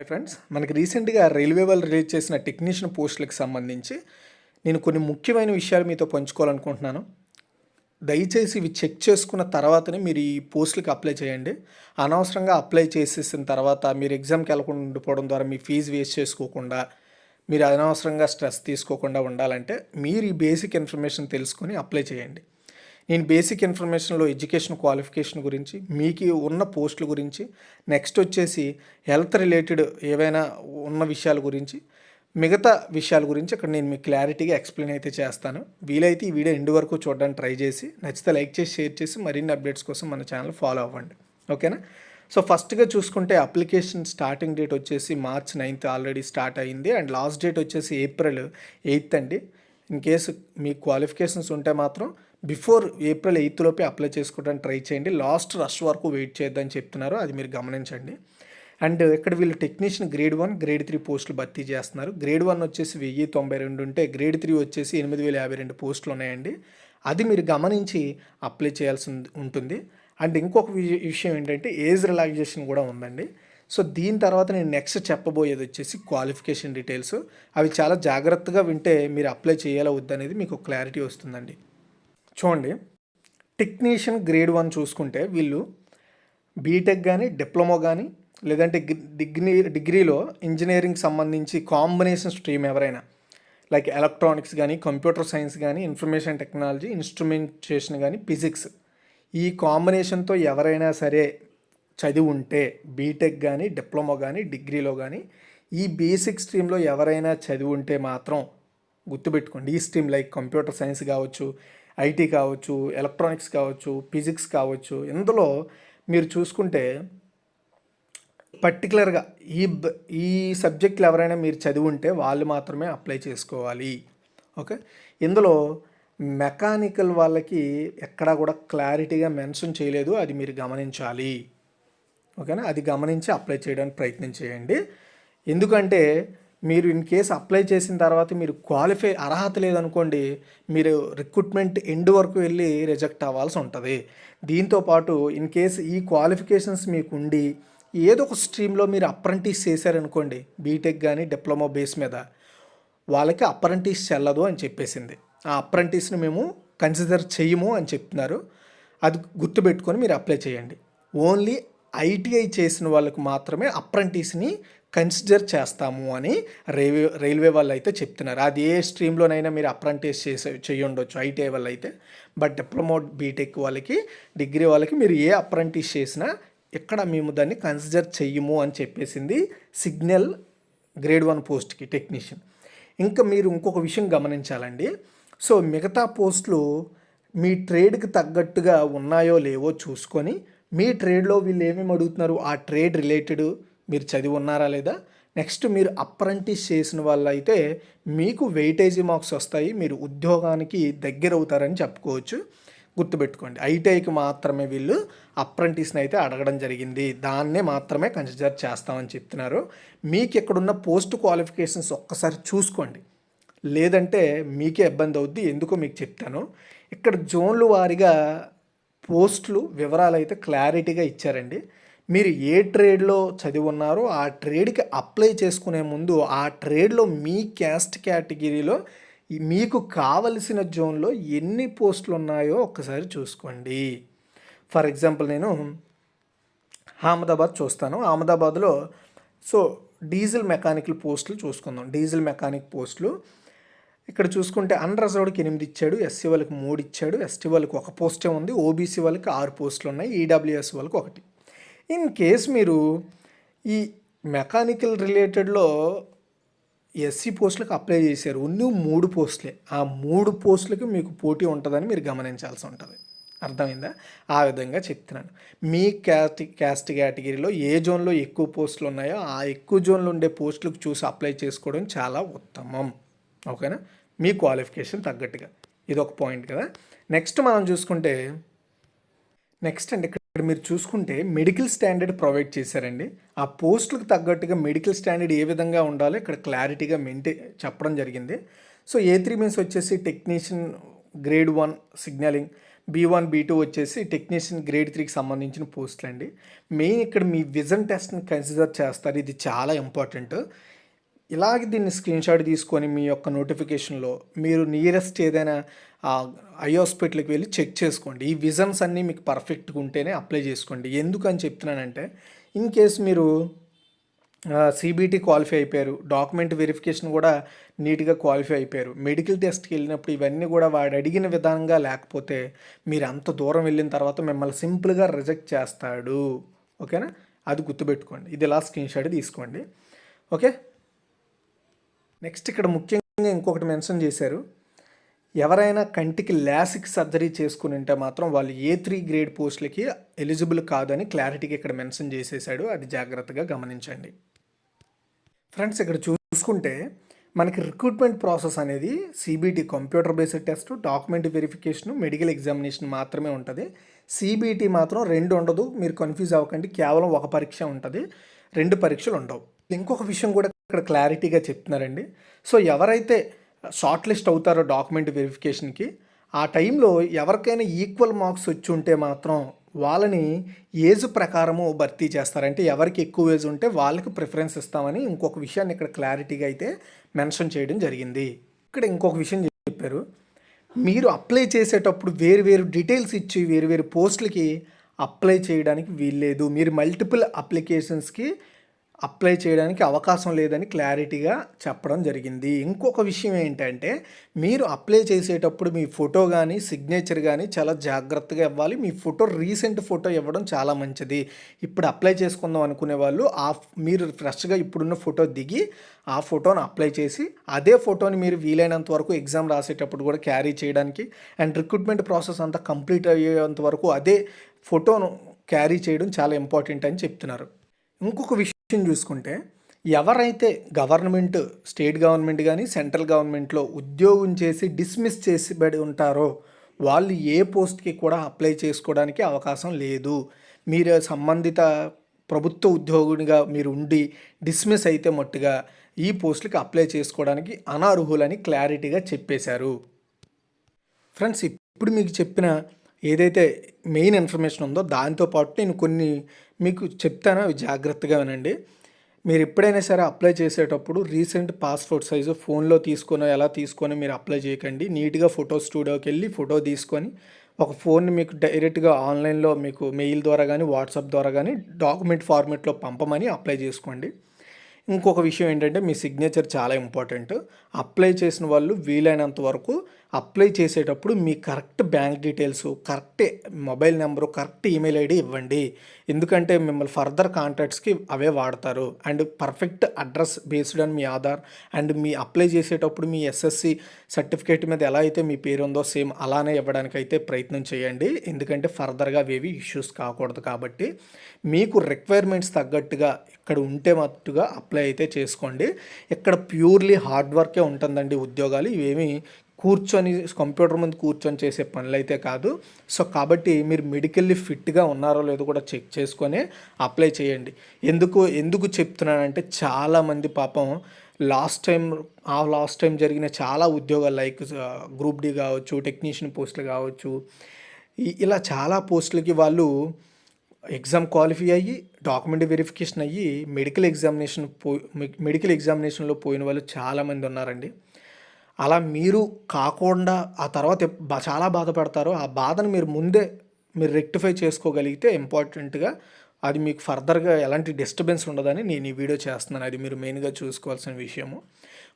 Hi friends. మనకి రీసెంట్గా railway వాళ్ళు రిలీజ్ చేసిన టెక్నీషియన్ పోస్టులకు సంబంధించి నేను కొన్ని ముఖ్యమైన విషయాలు మీతో పంచుకోవాలనుకుంటున్నాను. దయచేసి ఇవి చెక్ చేసుకున్న తర్వాతనే మీరు ఈ పోస్టులకు అప్లై చేయండి. అనవసరంగా అప్లై చేసేసిన తర్వాత మీరు ఎగ్జామ్కి వెళ్ళకుండా ఉండిపోవడం ద్వారా మీ ఫీజు వేస్ట్ చేసుకోకుండా మీరు అనవసరంగా స్ట్రెస్ తీసుకోకుండా ఉండాలంటే మీరు ఈ బేసిక్ ఇన్ఫర్మేషన్ తెలుసుకొని అప్లై చేయండి. నేను బేసిక్ ఇన్ఫర్మేషన్లో ఎడ్యుకేషన్ క్వాలిఫికేషన్ గురించి మీకు ఉన్న పోస్టుల గురించి నెక్స్ట్ వచ్చేసి హెల్త్ రిలేటెడ్ ఏవైనా ఉన్న విషయాల గురించి మిగతా విషయాల గురించి ఇక్కడ నేను మీకు క్లారిటీగా ఎక్స్ప్లెయిన్ అయితే చేస్తాను. వీలైతే ఈ వీడియో ఎండ్ వరకు చూడడానికి ట్రై చేసి నచ్చితే లైక్ చేసి షేర్ చేసి మరిన్ని అప్డేట్స్ కోసం మన ఛానల్ ఫాలో అవ్వండి. ఓకేనా సో ఫస్ట్గా చూసుకుంటే అప్లికేషన్ స్టార్టింగ్ డేట్ వచ్చేసి మార్చ్ నైన్త్ ఆల్రెడీ స్టార్ట్ అయింది. అండ్ లాస్ట్ డేట్ వచ్చేసి ఏప్రిల్ ఎయిత్ అండి. ఇన్ కేసు మీ క్వాలిఫికేషన్స్ ఉంటే మాత్రం బిఫోర్ ఏప్రిల్ ఎయిత్ లోపే అప్లై చేసుకోవడానికి ట్రై చేయండి. లాస్ట్ రష్ వరకు వెయిట్ చేద్దని చెప్తున్నారు. అది మీరు గమనించండి. అండ్ ఇక్కడ వీళ్ళు technician grade one grade three పోస్టులు భర్తీ చేస్తున్నారు. గ్రేడ్ వన్ వచ్చేసి వెయ్యి తొంభై రెండు ఉంటే గ్రేడ్ త్రీ వచ్చేసి ఎనిమిది వేల యాభై రెండు పోస్టులు ఉన్నాయండి. అది మీరు గమనించి అప్లై చేయాల్సి ఉంటుంది. అండ్ ఇంకొక విషయం ఏంటంటే ఏజ్ రిలాక్సేషన్ కూడా ఉందండి. సో దీని తర్వాత నేను నెక్స్ట్ చెప్పబోయేది వచ్చేసి క్వాలిఫికేషన్ డీటెయిల్స్ అవి చాలా జాగ్రత్తగా వింటే మీరు అప్లై చేయాలా వద్దనేది మీకు క్లారిటీ వస్తుందండి. చూడండి. టెక్నీషియన్ గ్రేడ్ వన్ చూసుకుంటే వీళ్ళు బీటెక్ కానీ డిప్లొమా కానీ లేదంటే డిగ్రీ డిగ్రీలో ఇంజనీరింగ్ సంబంధించి కాంబినేషన్ స్ట్రీమ్ ఎవరైనా లైక్ ఎలక్ట్రానిక్స్ కానీ కంప్యూటర్ సైన్స్ కానీ ఇన్ఫర్మేషన్ టెక్నాలజీ ఇన్స్ట్రుమెంటేషన్ కానీ ఫిజిక్స్ ఈ కాంబినేషన్తో ఎవరైనా సరే చదివి ఉంటే బీటెక్ కానీ డిప్లొమా కానీ డిగ్రీలో కానీ ఈ బేసిక్ స్ట్రీమ్లో ఎవరైనా చదివి ఉంటే మాత్రం గుర్తుపెట్టుకోండి. ఈ స్ట్రీమ్ లైక్ కంప్యూటర్ సైన్స్ కావచ్చు ఐటీ కావచ్చు ఎలక్ట్రానిక్స్ కావచ్చు ఫిజిక్స్ కావచ్చు ఇందులో మీరు చూసుకుంటే పర్టికులర్గా ఈ ఈ సబ్జెక్టులు ఎవరైనా మీరు చదివి ఉంటే వాళ్ళు మాత్రమే అప్లై చేసుకోవాలి. ఓకే? ఇందులో మెకానికల్ వాళ్ళకి ఎక్కడా కూడా క్లారిటీగా మెన్షన్ చేయలేదు. అది మీరు గమనించాలి. ఓకేనా? అది గమనించి అప్లై చేయడానికి ప్రయత్నం చేయండి. ఎందుకంటే మీరు ఇన్ కేస్ అప్లై చేసిన తర్వాత మీరు క్వాలిఫై అర్హత లేదనుకోండి మీరు రిక్రూట్మెంట్ ఎండ్ వరకు వెళ్ళి రిజెక్ట్ అవ్వాల్సి ఉంటుంది. దీంతోపాటు ఇన్ కేస్ ఈ క్వాలిఫికేషన్స్ మీకు ఉండి ఏదో ఒక స్ట్రీమ్లో మీరు అప్రెంటిస్ చేశారనుకోండి బీటెక్ కానీ డిప్లొమా బేస్ మీద వాళ్ళకి అప్రెంటిస్ చెల్లదు అని చెప్పేసింది. ఆ అప్రెంటిస్ని మేము కన్సిడర్ చేయము అని చెప్తున్నారు. అది గుర్తుపెట్టుకొని మీరు అప్లై చేయండి. ఓన్లీ ఐటీఐ చేసిన వాళ్ళకి మాత్రమే అప్రెంటిస్ని కన్సిడర్ చేస్తాము అని రైల్వే రైల్వే వాళ్ళు అయితే చెప్తున్నారు. అది ఏ స్ట్రీమ్లోనైనా మీరు అప్రెంటిస్ చేసే చేయండొచ్చు ఐటీఐ వాళ్ళు అయితే బట్ డిప్లొమో బీటెక్ వాళ్ళకి డిగ్రీ వాళ్ళకి మీరు ఏ అప్రెంటిస్ చేసినా ఎక్కడ మేము దాన్ని కన్సిడర్ చెయ్యము అని చెప్పేసింది సిగ్నల్ గ్రేడ్ వన్ పోస్ట్కి టెక్నీషియన్. ఇంకా మీరు ఇంకొక విషయం గమనించాలండి. సో మిగతా పోస్టులు మీ ట్రేడ్కి తగ్గట్టుగా ఉన్నాయో లేవో చూసుకొని మీ ట్రేడ్లో వీళ్ళు ఏమేమి అడుగుతున్నారు? ఆ ట్రేడ్ రిలేటెడ్ మీరు చదివి ఉన్నారా లేదా? నెక్స్ట్ మీరు అప్రెంటిస్ చేసిన వాళ్ళు అయితే మీకు వెయిటేజీ మార్క్స్ వస్తాయి. మీరు ఉద్యోగానికి దగ్గర అవుతారని చెప్పుకోవచ్చు. గుర్తుపెట్టుకోండి. ఐటీఐకి మాత్రమే వీళ్ళు అప్రెంటిస్ని అయితే అడగడం జరిగింది. దాన్నే మాత్రమే కన్సిడర్ చేస్తామని చెప్తున్నారు. మీకు ఇక్కడున్న పోస్ట్ క్వాలిఫికేషన్స్ ఒక్కసారి చూసుకోండి. లేదంటే మీకే ఇబ్బంది అవుద్ది. ఎందుకో మీకు చెప్తాను. ఇక్కడ జోన్లు వారీగా పోస్టులు వివరాలు అయితే క్లారిటీగా ఇచ్చారండి. మీరు ఏ ట్రేడ్లో చదివి ఉన్నారో ఆ ట్రేడ్కి అప్లై చేసుకునే ముందు ఆ ట్రేడ్లో మీ క్యాస్ట్ కేటగిరీలో మీకు కావలసిన జోన్లో ఎన్ని పోస్టులు ఉన్నాయో ఒక్కసారి చూసుకోండి. ఫర్ ఎగ్జాంపుల్ నేను అహ్మదాబాద్ చూస్తాను. అహ్మదాబాద్లో సో డీజిల్ మెకానికల్ పోస్టులు చూసుకుందాం. డీజిల్ మెకానిక్ పోస్టులు. ఇక్కడ చూసుకుంటే అన్రిజర్వ్డ్కి ఎనిమిది ఇచ్చాడు ఎస్సీ వాళ్ళకి మూడు ఇచ్చాడు ఎస్టీ వాళ్ళకి ఒక పోస్టే ఉంది ఓబీసీ వాళ్ళకి ఆరు పోస్టులు ఉన్నాయి ఈడబ్ల్యూఎస్ వాళ్ళకి ఒకటి. ఇన్ కేస్ మీరు ఈ మెకానికల్ రిలేటెడ్లో ఎస్సీ పోస్టులకు అప్లై చేశారు ఓన్లీ మూడు పోస్టులే ఆ మూడు పోస్టులకి మీకు పోటీ ఉంటుందని మీరు గమనించాల్సి ఉంటుంది. అర్థమైందా? ఆ విధంగా చెప్తున్నాను. మీ క్యాస్ట్ క్యాస్ట్ కేటగిరీలో ఏ జోన్లో ఎక్కువ పోస్టులు ఉన్నాయో ఆ ఎక్కువ జోన్లో ఉండే పోస్టులకు చూసి అప్లై చేసుకోవడం చాలా ఉత్తమం. ఓకేనా? మీ క్వాలిఫికేషన్ తగ్గట్టుగా. ఇది ఒక పాయింట్ కదా. నెక్స్ట్ మనం చూసుకుంటే నెక్స్ట్ అండి ఇక్కడ మీరు చూసుకుంటే మెడికల్ స్టాండర్డ్ ప్రొవైడ్ చేశారండి. ఆ పోస్టులకు తగ్గట్టుగా మెడికల్ స్టాండర్డ్ ఏ విధంగా ఉండాలో ఇక్కడ క్లారిటీగా మెయింటైన్ చెప్పడం జరిగింది. సో ఏ త్రీ మీన్స్ వచ్చేసి technician grade one signalling B one B two వచ్చేసి టెక్నీషియన్ గ్రేడ్ త్రీకి సంబంధించిన పోస్టులు అండి మెయిన్ ఇక్కడ మీ విజన్ టెస్ట్ని కన్సిడర్ చేస్తారు. ఇది చాలా ఇంపార్టెంట్ ఇలాగే దీన్ని స్క్రీన్షాట్ తీసుకొని మీ యొక్క నోటిఫికేషన్లో మీరు నియరెస్ట్ ఏదైనా ఐ హాస్పిటల్కి వెళ్ళి చెక్ చేసుకోండి. ఈ విజన్స్ అన్నీ మీకు పర్ఫెక్ట్గా ఉంటేనే అప్లై చేసుకోండి. ఎందుకు అని చెప్తున్నానంటే ఇన్ కేస్ మీరు సిబిటీ క్వాలిఫై అయిపోయారు డాక్యుమెంట్ వెరిఫికేషన్ కూడా నీట్గా క్వాలిఫై అయిపోయారు మెడికల్ టెస్ట్కి వెళ్ళినప్పుడు ఇవన్నీ కూడా వాడు అడిగిన విధంగా లేకపోతే మీరు అంత దూరం వెళ్ళిన తర్వాత మిమ్మల్ని సింపుల్గా రిజెక్ట్ చేస్తాడు. ఓకేనా? అది గుర్తుపెట్టుకోండి. ఇది ఇలా స్క్రీన్షాట్ తీసుకోండి. ఓకే? నెక్స్ట్ ఇక్కడ ముఖ్యంగా ఇంకొకటి మెన్షన్ చేశారు. ఎవరైనా కంటికి లాసిక్ సర్జరీ చేసుకుని ఉంటే మాత్రం వాళ్ళు ఏ త్రీ గ్రేడ్ పోస్టులకి ఎలిజిబుల్ కాదని క్లారిటీకి ఇక్కడ మెన్షన్ చేసేసాడు అది జాగ్రత్తగా గమనించండి. ఫ్రెండ్స్ ఇక్కడ చూసుకుంటే మనకి రిక్రూట్మెంట్ ప్రాసెస్ అనేది CBT computer based test document verification medical examination మాత్రమే ఉంటుంది. సిబిటి మాత్రం రెండు ఉండదు. మీరు కన్ఫ్యూజ్ అవ్వకండి. కేవలం ఒక పరీక్ష ఉంటుంది. రెండు పరీక్షలు ఉండవు. ఇంకొక విషయం కూడా ఇక్కడ క్లారిటీగా చెప్తున్నారండి. సో ఎవరైతే షార్ట్ లిస్ట్ అవుతారో డాక్యుమెంట్ వెరిఫికేషన్కి ఆ టైంలో ఎవరికైనా ఈక్వల్ మార్క్స్ వచ్చి ఉంటే మాత్రం వాళ్ళని ఏజ్ ప్రకారము భర్తీ చేస్తారంటే ఎవరికి ఎక్కువ ఏజ్ ఉంటే వాళ్ళకి ప్రిఫరెన్స్ ఇస్తామని ఇంకొక విషయాన్ని ఇక్కడ క్లారిటీగా అయితే మెన్షన్ చేయడం జరిగింది. ఇక్కడ ఇంకొక విషయం చెప్పారు. మీరు అప్లై చేసేటప్పుడు వేరు వేరు డీటెయిల్స్ ఇచ్చి వేరు వేరు పోస్టులకి అప్లై చేయడానికి వీల్లేదు. మీరు మల్టిపుల్ అప్లికేషన్స్కి అప్లై చేయడానికి అవకాశం లేదని క్లారిటీగా చెప్పడం జరిగింది. ఇంకొక విషయం ఏంటంటే మీరు అప్లై చేసేటప్పుడు మీ ఫోటో కానీ సిగ్నేచర్ కానీ చాలా జాగ్రత్తగా ఇవ్వాలి. మీ ఫోటో రీసెంట్ ఫోటో ఇవ్వడం చాలా మంచిది. ఇప్పుడు అప్లై చేసుకుందాం అనుకునే వాళ్ళు ఆ మీరు ఫ్రెష్గా ఇప్పుడున్న ఫోటో దిగి ఆ ఫోటోని అప్లై చేసి అదే ఫోటోని మీరు వీలైనంత వరకు ఎగ్జామ్ రాసేటప్పుడు కూడా క్యారీ చేయడానికి అండ్ రిక్రూట్మెంట్ ప్రాసెస్ అంతా కంప్లీట్ అయ్యేంత వరకు అదే ఫోటోను క్యారీ చేయడం చాలా ఇంపార్టెంట్ అని చెప్తున్నారు. ఇంకొక విషయం విషయం చూసుకుంటే ఎవరైతే గవర్నమెంట్ స్టేట్ గవర్నమెంట్ కానీ సెంట్రల్ గవర్నమెంట్లో ఉద్యోగం చేసి డిస్మిస్ చేసిబడి ఉంటారో వాళ్ళు ఏ పోస్ట్కి కూడా అప్లై చేసుకోవడానికి అవకాశం లేదు. మీరు సంబంధిత ప్రభుత్వ ఉద్యోగునిగా మీరు ఉండి డిస్మిస్ అయితే మట్టుగా ఈ పోస్టులకి అప్లై చేసుకోవడానికి అనర్హులని క్లారిటీగా చెప్పేశారు. ఫ్రెండ్స్ ఇప్పుడు మీకు చెప్పిన ఏదైతే మెయిన్ ఇన్ఫర్మేషన్ ఉందో దాంతోపాటు నేను కొన్ని మీకు చెప్తాను అవి జాగ్రత్తగా వినండి. మీరు ఎప్పుడైనా సరే అప్లై చేసేటప్పుడు రీసెంట్ పాస్పోర్ట్ సైజు ఫోన్లో తీసుకొని ఎలా తీసుకొని మీరు అప్లై చేయకండి. నీట్గా ఫోటో స్టూడియోకి వెళ్ళి ఫోటో తీసుకొని ఒక ఫోన్ని మీకు డైరెక్ట్గా ఆన్లైన్లో మీకు మెయిల్ ద్వారా కానీ వాట్సాప్ ద్వారా కానీ డాక్యుమెంట్ ఫార్మేట్లో పంపమని అప్లై చేసుకోండి. ఇంకొక విషయం ఏంటంటే మీ సిగ్నేచర్ చాలా ఇంపార్టెంట్. అప్లై చేసిన వాళ్ళు వీలైనంత వరకు అప్లై చేసేటప్పుడు మీ correct bank details correct mobile number correct email ID ఇవ్వండి. ఎందుకంటే మిమ్మల్ని ఫర్దర్ కాంటాక్ట్స్కి అవే వాడతారు. And perfect address based on me Aadhaar and మీ అప్లై చేసేటప్పుడు మీ ఎస్ఎస్సి సర్టిఫికేట్ మీద ఎలా అయితే మీ పేరు ఉందో సేమ్ అలానే ఇవ్వడానికి అయితే ప్రయత్నం చేయండి. ఎందుకంటే ఫర్దర్గా అవేవి ఇష్యూస్ కాకూడదు కాబట్టి మీకు రిక్వైర్మెంట్స్ తగ్గట్టుగా ఇక్కడ ఉంటే మట్టుగా అప్లై అయితే చేసుకోండి. ఇక్కడ ప్యూర్లీ హార్డ్ వర్కే ఉంటుందండి ఉద్యోగాలు. ఇవేమి కూర్చొని కంప్యూటర్ ముందు కూర్చొని చేసే పనులు అయితే కాదు. సో కాబట్టి మీరు మెడికల్లీ ఫిట్గా ఉన్నారో లేదో కూడా చెక్ చేసుకొని అప్లై చేయండి. ఎందుకు ఎందుకు చెప్తున్నానంటే చాలామంది పాపం లాస్ట్ టైం ఆ లాస్ట్ టైం జరిగిన చాలా ఉద్యోగాలు లైక్ గ్రూప్ డి కావచ్చు టెక్నీషియన్ పోస్టులు కావచ్చు. ఇలా చాలా పోస్టులకి వాళ్ళు ఎగ్జామ్ క్వాలిఫై అయ్యి డాక్యుమెంట్ వెరిఫికేషన్ అయ్యి మెడికల్ ఎగ్జామినేషన్ పో మెడికల్ ఎగ్జామినేషన్లో పోయిన వాళ్ళు చాలామంది ఉన్నారండి. అలా మీరు కాకుండా ఆ తర్వాత చాలా బాధపడతారు. ఆ బాధను మీరు ముందే మీరు రెక్టిఫై చేసుకోగలిగితే ఇంపార్టెంట్గా అది మీకు ఫర్దర్గా ఎలాంటి డిస్టర్బెన్స్ ఉండదని నేను ఈ వీడియో చేస్తున్నాను. అది మీరు మెయిన్గా చూసుకోవాల్సిన విషయము.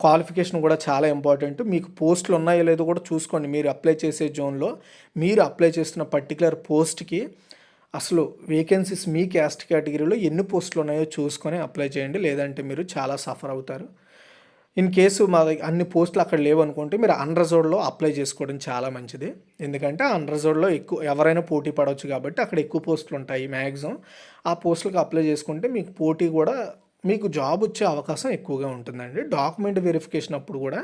క్వాలిఫికేషన్ కూడా చాలా ఇంపార్టెంట్. మీకు పోస్టులు ఉన్నాయో లేదో కూడా చూసుకోండి. మీరు అప్లై చేసే జోన్లో మీరు అప్లై చేస్తున్న పర్టికులర్ పోస్ట్కి అసలు వేకెన్సీస్ మీ క్యాస్ట్ కేటగిరీలో ఎన్ని పోస్టులు ఉన్నాయో చూసుకొని అప్లై చేయండి. లేదంటే మీరు చాలా సఫర్ అవుతారు. ఇన్ కేసు మా అన్ని పోస్టులు అక్కడ లేవు అనుకుంటే మీరు అన్రిజర్వ్డ్లో అప్లై చేసుకోవడం చాలా మంచిది. ఎందుకంటే అన్రిజర్వ్డ్లో ఎక్కువ ఎవరైనా పోటీ పడవచ్చు కాబట్టి అక్కడ ఎక్కువ పోస్టులు ఉంటాయి మ్యాక్సిమం ఆ పోస్టులకు అప్లై చేసుకుంటే మీకు పోటీ కూడా మీకు జాబ్ వచ్చే అవకాశం ఎక్కువగా ఉంటుందండి. డాక్యుమెంట్ వెరిఫికేషన్ అప్పుడు కూడా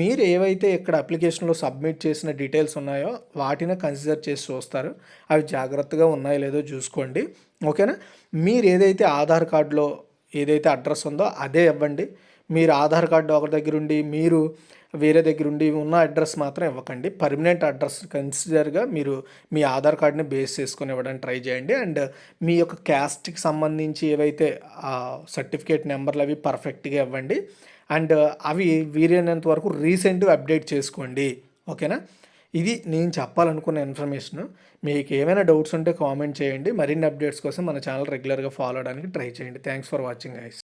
మీరు ఏవైతే ఇక్కడ అప్లికేషన్లో సబ్మిట్ చేసిన డీటెయిల్స్ ఉన్నాయో వాటిని కన్సిడర్ చేసి చూస్తారు. అవి జాగ్రత్తగా ఉన్నాయో లేదో చూసుకోండి. ఓకేనా మీరు ఏదైతే ఆధార్ కార్డులో ఏదైతే అడ్రస్ ఉందో అదే ఇవ్వండి. మీరు ఆధార్ కార్డు ఒకరి దగ్గర ఉండి మీరు వేరే దగ్గర ఉండి ఉన్న అడ్రస్ మాత్రం ఇవ్వకండి. పర్మనెంట్ అడ్రస్ కన్సిడర్గా మీరు మీ ఆధార్ కార్డ్ని బేస్ చేసుకొని ఇవ్వడానికి ట్రై చేయండి. అండ్ మీ యొక్క క్యాస్ట్కి సంబంధించి ఏవైతే సర్టిఫికేట్ నెంబర్లు అవి పర్ఫెక్ట్గా ఇవ్వండి. అండ్ అవి వీలైనంత వరకు రీసెంట్గా అప్డేట్ చేసుకోండి. ఓకేనా ఇది నేను చెప్పాలనుకున్న ఇన్ఫర్మేషన్ మీకు ఏమైనా డౌట్స్ ఉంటే కామెంట్ చేయండి. మరిన్ని అప్డేట్స్ కోసం మన ఛానల్ రెగ్యులర్గా ఫాలో అవడానికి ట్రై చేయండి. Thanks for watching guys